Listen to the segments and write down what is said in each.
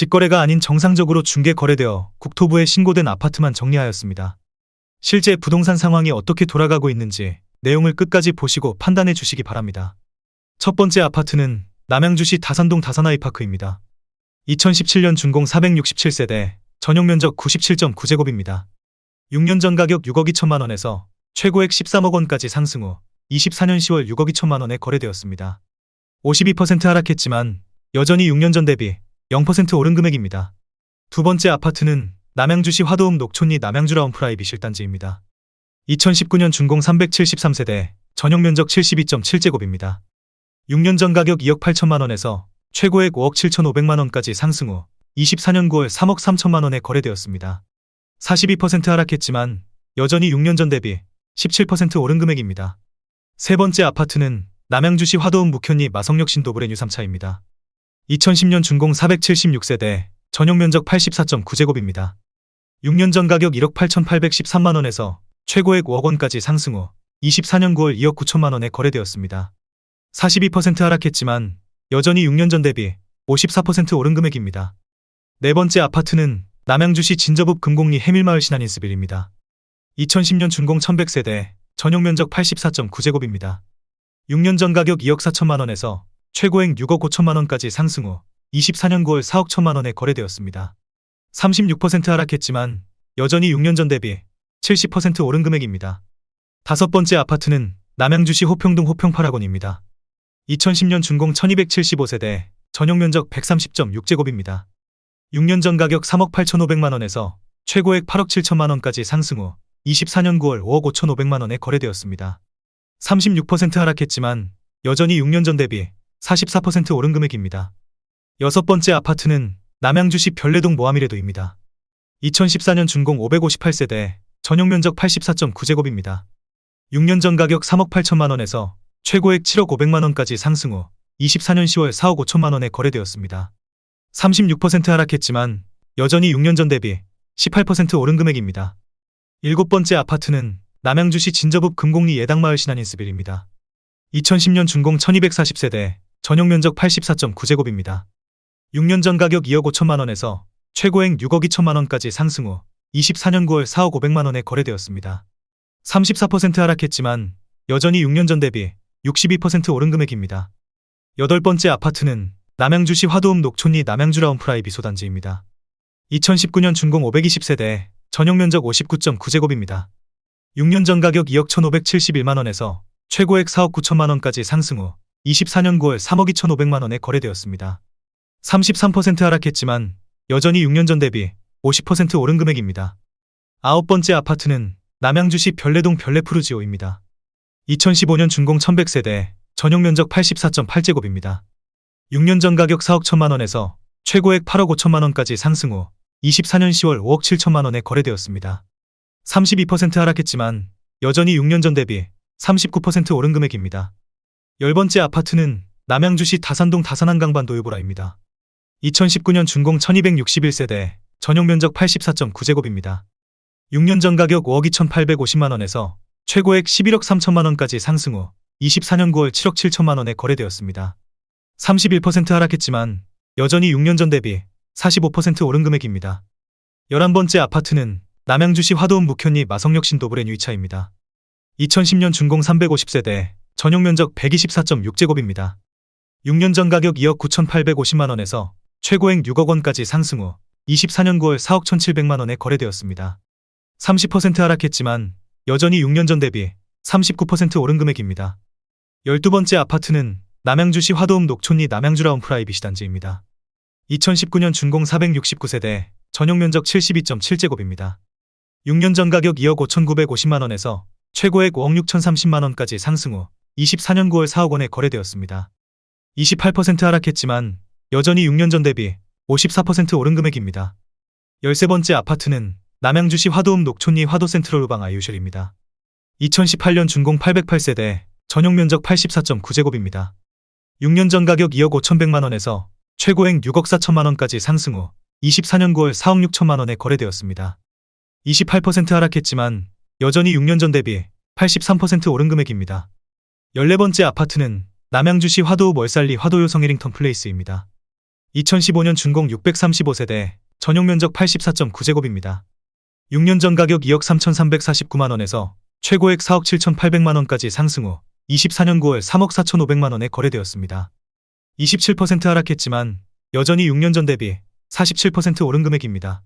직거래가 아닌 정상적으로 중개 거래되어 국토부에 신고된 아파트만 정리하였습니다. 실제 부동산 상황이 어떻게 돌아가고 있는지 내용을 끝까지 보시고 판단해 주시기 바랍니다. 첫 번째 아파트는 남양주시 다산동 다산아이파크입니다. 2017년 준공 467세대, 전용 면적 97.9제곱입니다. 6년 전 가격 6억 2천만 원에서 최고액 13억 원까지 상승 후 24년 10월 6억 2천만 원에 거래되었습니다. 52% 하락했지만 여전히 6년 전 대비 0% 오른 금액입니다. 두 번째 아파트는 남양주시 화도읍 녹촌리 남양주라운 프라이빗 실단지입니다. 2019년 준공 373세대, 전용 면적 72.7제곱입니다. 6년 전 가격 2억 8천만 원에서 최고액 5억 7천5백만 원까지 상승 후 24년 9월 3억 3천만 원에 거래되었습니다. 42% 하락했지만 여전히 6년 전 대비 17% 오른 금액입니다. 세 번째 아파트는 남양주시 화도읍 묵현리 마성역 신도브레 뉴3차입니다. 2010년 준공 476세대, 전용 면적 84.9제곱입니다. 6년 전 가격 1억 8,813만 원에서 최고액 5억 원까지 상승 후 24년 9월 2억 9천만 원에 거래되었습니다. 42% 하락했지만 여전히 6년 전 대비 54% 오른 금액입니다. 네 번째 아파트는 남양주시 진저읍 금곡리 해밀마을 신한인스빌입니다. 2010년 준공 1100세대, 전용 면적 84.9제곱입니다. 6년 전 가격 2억 4천만 원에서 최고액 6억 5천만 원까지 상승 후 24년 9월 4억 천만 원에 거래되었습니다. 36% 하락했지만 여전히 6년 전 대비 70% 오른 금액입니다. 다섯 번째 아파트는 남양주시 호평동 호평파라곤입니다. 2010년 준공 1275세대, 전용 면적 130.6제곱입니다. 6년 전 가격 3억 8,500만 원에서 최고액 8억 7천만 원까지 상승 후 24년 9월 5억 5,500만 원에 거래되었습니다. 36% 하락했지만 여전히 6년 전 대비 44% 오른 금액입니다. 여섯 번째 아파트는 남양주시 별내동 모하미레도입니다. 2014년 준공 558세대, 전용 면적 84.9제곱입니다. 6년 전 가격 3억 8천만 원에서 최고액 7억 5백만 원까지 상승 후 24년 10월 4억 5천만 원에 거래되었습니다. 36% 하락했지만 여전히 6년 전 대비 18% 오른 금액입니다. 일곱 번째 아파트는 남양주시 진저읍 금곡리 예당마을 신한인스빌입니다. 2010년 준공 1240세대, 전용 면적 84.9제곱입니다. 6년 전 가격 2억 5천만 원에서 최고액 6억 2천만 원까지 상승 후 24년 9월 4억 5백만 원에 거래되었습니다. 34% 하락했지만 여전히 6년 전 대비 62% 오른 금액입니다. 여덟 번째 아파트는 남양주시 화도읍 녹촌리 남양주라운 프라이빗 소단지입니다. 2019년 준공 520세대, 전용 면적 59.9제곱입니다. 6년 전 가격 2억 1,571만 원에서 최고액 4억 9천만 원까지 상승 후 24년 9월 3억 2,500만 원에 거래되었습니다. 33% 하락했지만 여전히 6년 전 대비 50% 오른 금액입니다. 아홉 번째 아파트는 남양주시 별내동 별내푸르지오입니다. 2015년 준공 1100세대, 전용 면적 84.8제곱입니다. 6년 전 가격 4억 1천만 원에서 최고액 8억 5천만 원까지 상승 후 24년 10월 5억 7천만 원에 거래되었습니다. 32% 하락했지만 여전히 6년 전 대비 39% 오른 금액입니다. 열 번째 아파트는 남양주시 다산동 다산한강반 도요보라입니다. 2019년 준공 1261세대, 전용 면적 84.9제곱입니다. 6년 전 가격 5억 2,850만 원에서 최고액 11억 3천만 원까지 상승 후 24년 9월 7억 7천만 원에 거래되었습니다. 31% 하락했지만 여전히 6년 전 대비 45% 오른 금액입니다. 11번째 아파트는 남양주시 화도읍 묵현리 마성역 신도브레 뉴이차입니다. 2010년 준공 350세대, 전용 면적 124.6제곱입니다. 6년 전 가격 2억 9,850만 원에서 최고액 6억 원까지 상승 후 24년 9월 4억 1,700만 원에 거래되었습니다. 30% 하락했지만 여전히 6년 전 대비 39% 오른 금액입니다. 12번째 아파트는 남양주시 화도읍 녹촌리 남양주라운 프라이빗 단지입니다. 2019년 준공 469세대, 전용 면적 72.7제곱입니다. 6년 전 가격 2억 5,950만 원에서 최고액 5억 6,030만 원까지 상승 후 24년 9월 4억 원에 거래되었습니다. 28% 하락했지만 여전히 6년 전 대비 54% 오른 금액입니다. 13번째 아파트는 남양주시 화도읍 녹촌리 화도센트럴 우방 아이유셜입니다. 2018년 준공 808세대, 전용 면적 84.9제곱입니다. 6년 전 가격 2억 5천백만 원에서 최고액 6억 4천만 원까지 상승 후 24년 9월 4억 6천만 원에 거래되었습니다. 28% 하락했지만 여전히 6년 전 대비 83% 오른 금액입니다. 14번째 아파트는 남양주시 화도읍 월살리 화도요 성해링턴 플레이스입니다. 2015년 준공 635세대, 전용 면적 84.9제곱입니다. 6년 전 가격 2억 3,349만원에서 최고액 4억 7,800만원까지 상승 후 24년 9월 3억 4,500만원에 거래되었습니다. 27% 하락했지만 여전히 6년 전 대비 47% 오른 금액입니다.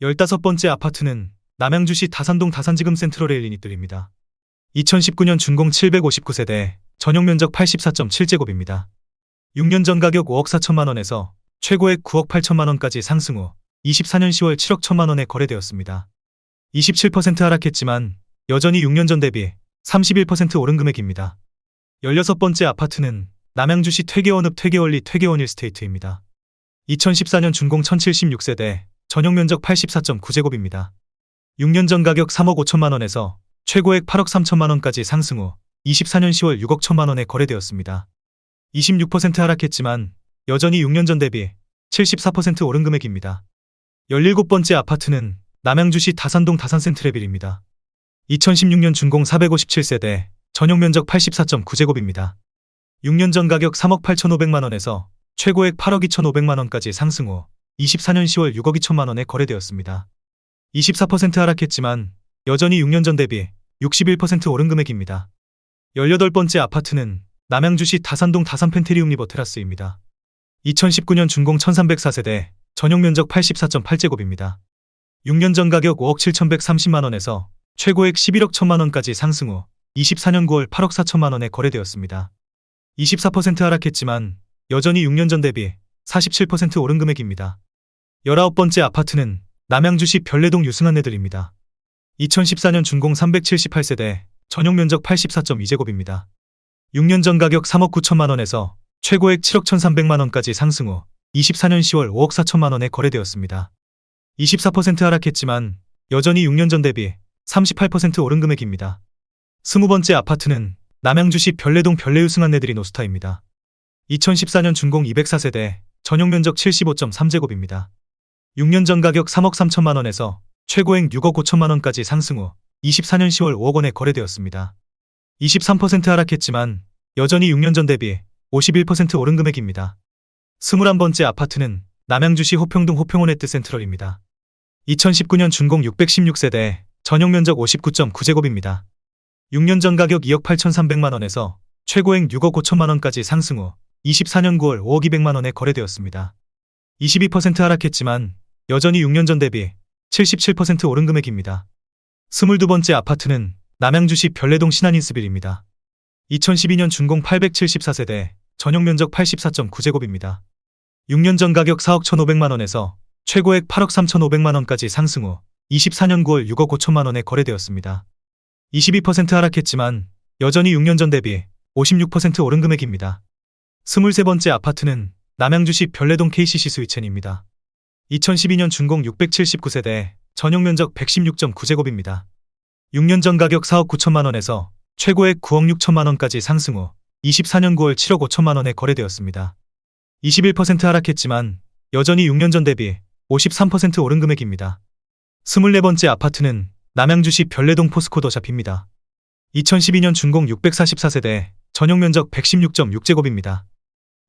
15번째 아파트는 남양주시 다산동 다산지금 센트럴 일리닛들입니다. 2019년 준공 759세대, 전용 면적 84.7제곱입니다. 6년 전 가격 5억 4천만 원에서 최고액 9억 8천만 원까지 상승 후 24년 10월 7억 1천만 원에 거래되었습니다. 27% 하락했지만 여전히 6년 전 대비 31% 오른 금액입니다. 16번째 아파트는 남양주시 퇴계원읍 퇴계원리 퇴계원 일스테이트입니다. 2014년 준공 1076세대, 전용 면적 84.9제곱입니다. 6년 전 가격 3억 5천만 원에서 최고액 8억 3천만 원까지 상승 후 24년 10월 6억 1천만 원에 거래되었습니다. 26% 하락했지만 여전히 6년 전 대비 74% 오른 금액입니다. 17번째 아파트는 남양주시 다산동 다산센트레빌입니다. 2016년 준공 457세대, 전용 면적 84.9제곱입니다. 6년 전 가격 3억 8,500만 원에서 최고액 8억 2,500만 원까지 상승 후 24년 10월 6억 2천만 원에 거래되었습니다. 24% 하락했지만 여전히 6년 전 대비 61% 오른 금액입니다. 18번째 아파트는 남양주시 다산동 다산펜테리움 리버 테라스입니다. 2019년 준공 1304세대, 전용 면적 84.8제곱입니다. 6년 전 가격 5억 7,130만 원에서 최고액 11억 1천만 원까지 상승 후 24년 9월 8억 4천만 원에 거래되었습니다. 24% 하락했지만 여전히 6년 전 대비 47% 오른 금액입니다. 19번째 아파트는 남양주시 별내동 유승한네들입니다. 2014년 준공 378세대, 전용 면적 84.2제곱입니다. 6년 전 가격 3억 9천만 원에서 최고액 7억 1,300만 원까지 상승 후 24년 10월 5억 4천만 원에 거래되었습니다. 24% 하락했지만 여전히 6년 전 대비 38% 오른 금액입니다. 20번째 아파트는 남양주시 별내동 별내유승한네들이 노스타입니다. 2014년 준공 204세대, 전용 면적 75.3제곱입니다. 6년 전 가격 3억 3천만 원에서 최고액 6억 5천만 원까지 상승 후 24년 10월 5억 원에 거래되었습니다. 23% 하락했지만 여전히 6년 전 대비 51% 오른 금액입니다. 21번째 아파트는 남양주시 호평동 호평원에트 센트럴입니다. 2019년 준공 616세대, 전용 면적 59.9제곱입니다. 6년 전 가격 2억 8,300만 원에서 최고액 6억 5천만 원까지 상승 후 24년 9월 5억 200만 원에 거래되었습니다. 22% 하락했지만 여전히 6년 전 대비 77% 오른 금액입니다. 22번째 아파트는 남양주시 별내동 신한인스빌입니다. 2012년 준공 874세대, 전용 면적 84.9제곱입니다. 6년 전 가격 4억 1,500만 원에서 최고액 8억 3,500만 원까지 상승 후 24년 9월 6억 5천만 원에 거래되었습니다. 22% 하락했지만 여전히 6년 전 대비 56% 오른 금액입니다. 23번째 아파트는 남양주시 별내동 KCC 스위첸입니다. 2012년 준공 679세대, 전용 면적 116.9제곱입니다. 6년 전 가격 4억 9천만 원에서 최고액 9억 6천만 원까지 상승 후 24년 9월 7억 5천만 원에 거래되었습니다. 21% 하락했지만 여전히 6년 전 대비 53% 오른 금액입니다. 24번째 아파트는 남양주시 별내동 포스코더 잡힙니다. 2012년 준공 644세대, 전용 면적 116.6제곱입니다.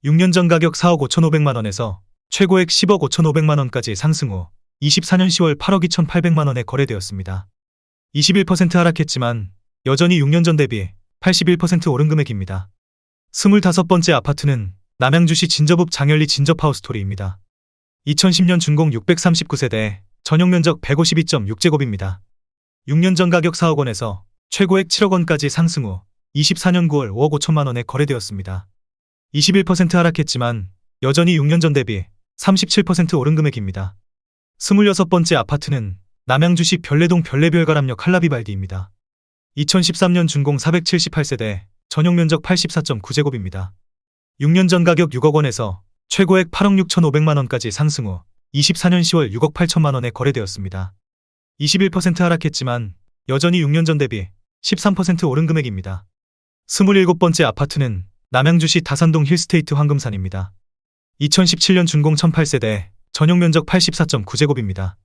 6년 전 가격 4억 5,500만 원에서 최고액 10억 5,500만 원까지 상승 후 24년 10월 8억 2,800만 원에 거래되었습니다. 21% 하락했지만 여전히 6년 전 대비 81% 오른 금액입니다. 25번째 아파트는 남양주시 진접읍 장현리 진접하우스토리입니다. 2010년 준공 639세대, 전용 면적 152.6제곱입니다. 6년 전 가격 4억 원에서 최고액 7억 원까지 상승 후 24년 9월 5억 5천만 원에 거래되었습니다. 21% 하락했지만 여전히 6년 전 대비 37% 오른 금액입니다. 26번째 아파트는 남양주시 별내동 별내별가람역 한라비발디입니다. 2013년 준공 478세대, 전용 면적 84.9제곱입니다. 6년 전 가격 6억 원에서 최고액 8억 6천5백만 원까지 상승 후 24년 10월 6억 8천만 원에 거래되었습니다. 21% 하락했지만 여전히 6년 전 대비 13% 오른 금액입니다. 27번째 아파트는 남양주시 다산동 힐스테이트 황금산입니다. 2017년 준공 1008세대, 전용 면적 84.9제곱입니다.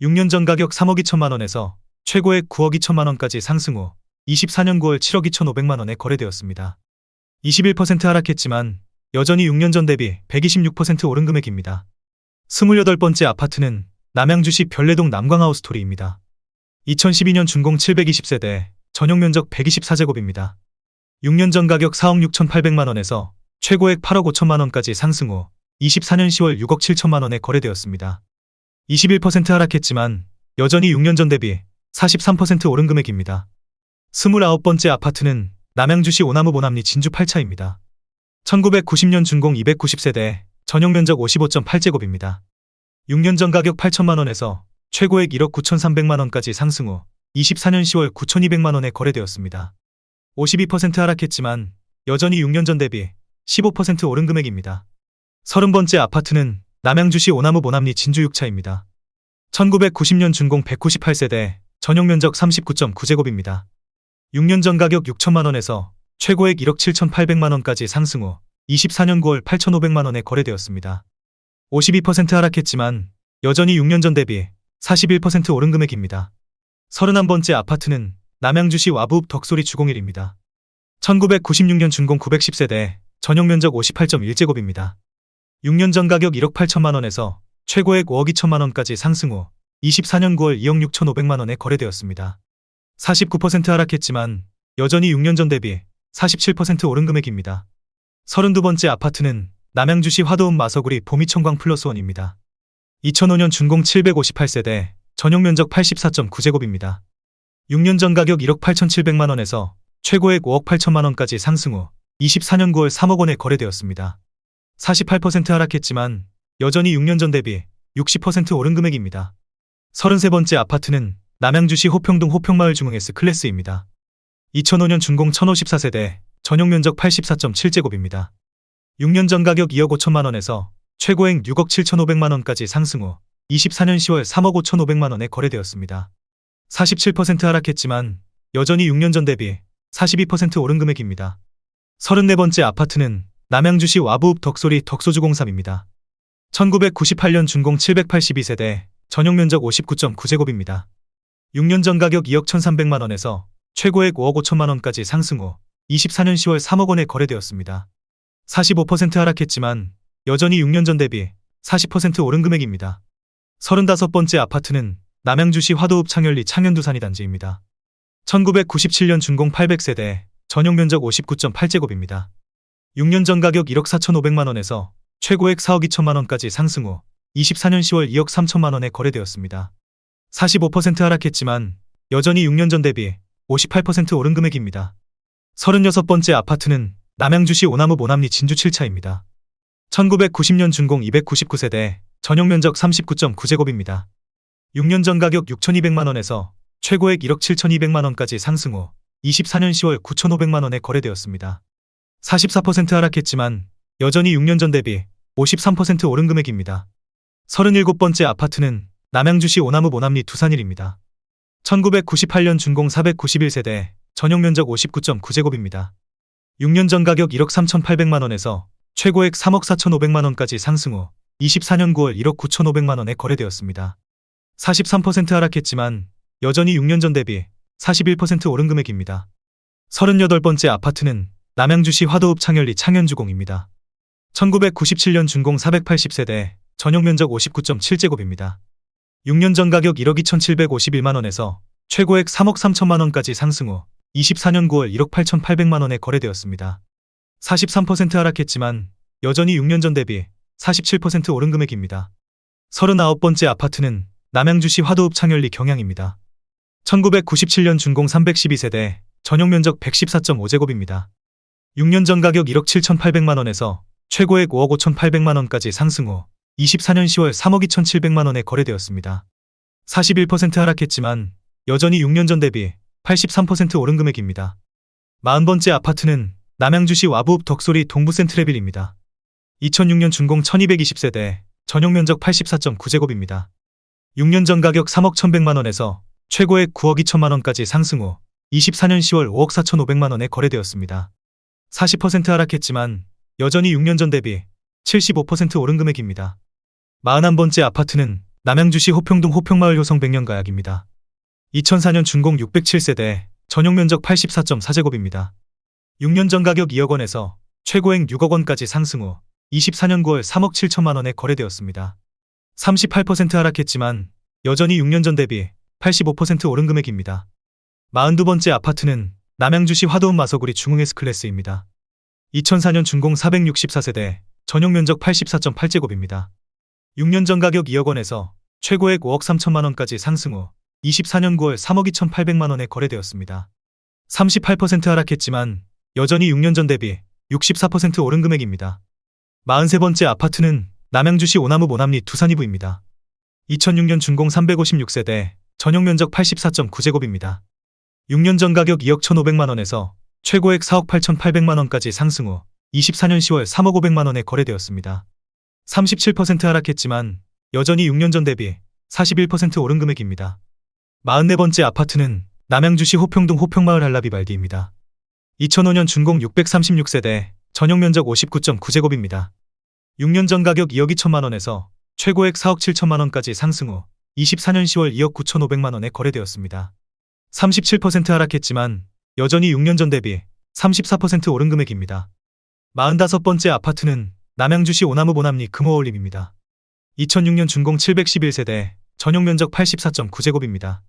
6년 전 가격 3억 2천만 원에서 최고액 9억 2천만 원까지 상승 후 24년 9월 7억 2천5백만 원에 거래되었습니다. 21% 하락했지만 여전히 6년 전 대비 126% 오른 금액입니다. 28번째 아파트는 남양주시 별내동 남광하우스토리입니다. 2012년 준공 720세대, 전용 면적 124제곱입니다. 6년 전 가격 4억 6,800만 원에서 최고액 8억 5천만 원까지 상승 후 24년 10월 6억 7천만 원에 거래되었습니다. 21% 하락했지만 여전히 6년 전 대비 43% 오른 금액입니다. 29번째 아파트는 남양주시 오나무 보남리 진주 8차입니다. 1990년 준공 290세대, 전용 면적 55.8제곱입니다. 6년 전 가격 8천만 원에서 최고액 1억 9,300만 원까지 상승 후 24년 10월 9,200만 원에 거래되었습니다. 52% 하락했지만 여전히 6년 전 대비 15% 오른 금액입니다. 30번째 아파트는 남양주시 오나무 보남리 진주 6차입니다. 1990년 준공 198세대, 전용 면적 39.9제곱입니다. 6년 전 가격 6천만 원에서 최고액 1억 7,800만 원까지 상승 후 24년 9월 8,500만 원에 거래되었습니다. 52% 하락했지만 여전히 6년 전 대비 41% 오른 금액입니다. 31번째 아파트는 남양주시 와부읍 덕소리 주공일입니다. 1996년 준공 910세대, 전용 면적 58.1제곱입니다. 6년 전 가격 1억 8천만 원에서 최고액 5억 2천만 원까지 상승 후 24년 9월 2억 6천5백만 원에 거래되었습니다. 49% 하락했지만 여전히 6년 전 대비 47% 오른 금액입니다. 32번째 아파트는 남양주시 화도읍 마서구리 보미청광 플러스 원입니다. 2005년 준공 758세대, 전용 면적 84.9제곱입니다. 6년 전 가격 1억 8,700만 원에서 최고액 5억 8천만 원까지 상승 후 24년 9월 3억 원에 거래되었습니다. 48% 하락했지만 여전히 6년 전 대비 60% 오른 금액입니다. 33번째 아파트는 남양주시 호평동 호평마을 중흥S 클래스입니다. 2005년 준공 1054세대, 전용 면적 84.7제곱입니다. 6년 전 가격 2억 5천만 원에서 최고액 6억 7천5백만 원까지 상승 후 24년 10월 3억 5천5백만 원에 거래되었습니다. 47% 하락했지만 여전히 6년 전 대비 42% 오른 금액입니다. 34번째 아파트는 남양주시 와부읍 덕소리 덕소주공삼입니다. 1998년 준공 782세대, 전용 면적 59.9제곱입니다. 6년 전 가격 2억 1,300만 원에서 최고액 5억 5천만 원까지 상승 후 24년 10월 3억 원에 거래되었습니다. 45% 하락했지만 여전히 6년 전 대비 40% 오른 금액입니다. 35번째 아파트는 남양주시 화도읍 창현리 창현두산이 단지입니다. 1997년 준공 800세대, 전용 면적 59.8제곱입니다. 6년 전 가격 1억 4천5백만 원에서 최고액 4억 2천만 원까지 상승 후 24년 10월 2억 3천만 원에 거래되었습니다. 45% 하락했지만 여전히 6년 전 대비 58% 오른 금액입니다. 36번째 아파트는 남양주시 오나무 모남리 진주 7차입니다. 1990년 준공 299세대, 전용 면적 39.9제곱입니다. 6년 전 가격 6,200만 원에서 최고액 1억 7,200만 원까지 상승 후 24년 10월 9,500만 원에 거래되었습니다. 44% 하락했지만 여전히 6년 전 대비 53% 오른 금액입니다. 37번째 아파트는 남양주시 오나무 모남리 두산일입니다. 1998년 준공 491세대, 전용 면적 59.9제곱입니다. 6년 전 가격 1억 3,800만 원에서 최고액 3억 4,500만 원까지 상승 후 24년 9월 1억 9,500만 원에 거래되었습니다. 43% 하락했지만 여전히 6년 전 대비 41% 오른 금액입니다. 38번째 아파트는 남양주시 화도읍 창현리 창현주공입니다. 1997년 준공 480세대, 전용 면적 59.7제곱입니다. 6년 전 가격 1억 2,751만 원에서 최고액 3억 3천만 원까지 상승 후 24년 9월 1억 8,800만 원에 거래되었습니다. 43% 하락했지만 여전히 6년 전 대비 47% 오른 금액입니다. 39번째 아파트는 남양주시 화도읍 창현리 경양입니다. 1997년 준공 312세대, 전용 면적 114.5제곱입니다. 6년 전 가격 1억 7,800만 원에서 최고액 5억 5,800만 원까지 상승 후 24년 10월 3억 2,700만 원에 거래되었습니다. 41% 하락했지만 여전히 6년 전 대비 83% 오른 금액입니다. 40번째 아파트는 남양주시 와부읍 덕소리 동부 센트레빌입니다. 2006년 준공 1220세대, 전용 면적 84.9제곱입니다. 6년 전 가격 3억 1,100만 원에서 최고액 9억 2천만 원까지 상승 후 24년 10월 5억 4,500만 원에 거래되었습니다. 40% 하락했지만 여전히 6년 전 대비 75% 오른 금액입니다. 41번째 아파트는 남양주시 호평동 호평마을 효성 백년가약입니다. 2004년 준공 607세대, 전용 면적 84.4제곱입니다. 6년 전 가격 2억 원에서 최고액 6억 원까지 상승 후 24년 9월 3억 7천만 원에 거래되었습니다. 38% 하락했지만 여전히 6년 전 대비 85% 오른 금액입니다. 42번째 아파트는 남양주시 화도읍 마서구리 중흥 S클래스입니다. 2004년 준공 464세대, 전용 면적 84.8제곱입니다. 6년 전 가격 2억 원에서 최고액 5억 3천만 원까지 상승 후 24년 9월 3억 2,800만 원에 거래되었습니다. 38% 하락했지만 여전히 6년 전 대비 64% 오른 금액입니다. 43번째 아파트는 남양주시 오나무 모남리 두산이부입니다. 2006년 준공 356세대, 전용 면적 84.9제곱입니다. 6년 전 가격 2억 1,500만 원에서 최고액 4억 8,800만 원까지 상승 후 24년 10월 3억 500만 원에 거래되었습니다. 37% 하락했지만 여전히 6년 전 대비 41% 오른 금액입니다. 44번째 아파트는 남양주시 호평동 호평마을 한라비발디입니다. 2005년 준공 636세대, 전용 면적 59.9제곱입니다. 6년 전 가격 2억 2천만 원에서 최고액 4억 7천만 원까지 상승 후 24년 10월 2억 9,500만 원에 거래되었습니다. 37% 하락했지만 여전히 6년 전 대비 34% 오른 금액입니다. 45번째 아파트는 남양주시 오나무 보남리 금호올림입니다. 2006년 준공 711세대, 전용 면적 84.9제곱입니다.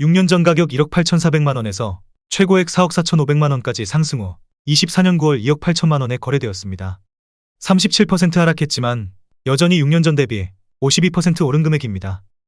6년 전 가격 1억 8,400만 원에서 최고액 4억 4,500만 원까지 상승 후 24년 9월 2억 8천만 원에 거래되었습니다. 37% 하락했지만 여전히 6년 전 대비 52% 오른 금액입니다.